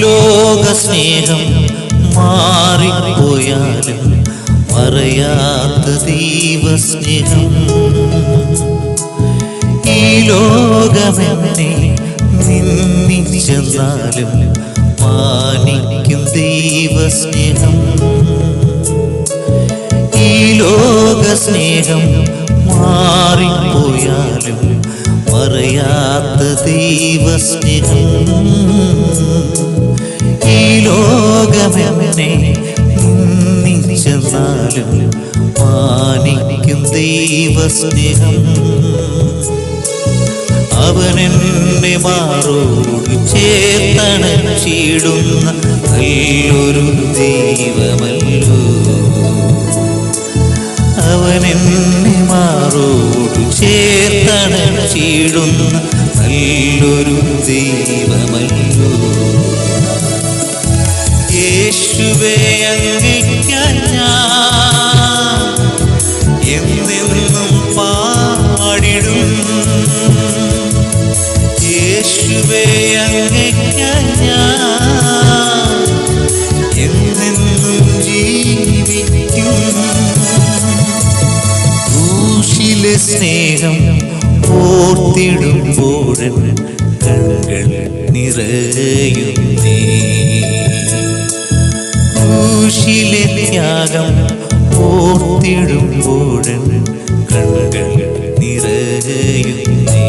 സ്നേഹം മാറിപ്പോയാലും മറയാത്ത ദൈവസ്നേഹം. ഈ ലോകമെന്നെ നിന്നിച്ചെന്നാലും മാനിക്കും ദൈവസ്നേഹം. ഈ ലോക സ്നേഹം മാറിപ്പോയാലും മറയാത്ത ദൈവസ്നേഹം. ലോകമെന്നെ നിന്നിച്ചെന്നാലും മാനിക്കും ദൈവസ്നേഹം. അവനെന്നെ മാറോട് ചേർത്തണച്ചിടുന്ന നല്ലൊരു ദൈവമല്ലോ. അവനെന്നെ മാറോട് ചേർത്തണച്ചിടുന്ന നല്ലൊരു ദൈവമല്ലോ. യേശുവേ അങ്ങയ്ക്കാൻ ഞാൻ എന്നെന്നും പാടിടും. യേശുവേ അങ്ങയ്ക്കാൻ ഞാൻ എന്നെന്നും ജീവിക്കും. ക്രൂശിലെ സ്നേഹം ഓർത്തിടുമ്പോഴൻ കണ്ണുകൾ നിറയുന്നേ. ക്രൂശിലെ ത്യാഗം ഓർത്തിടുമ്പോഴൻ കണ്ണുകൾ നിറയുന്നേ.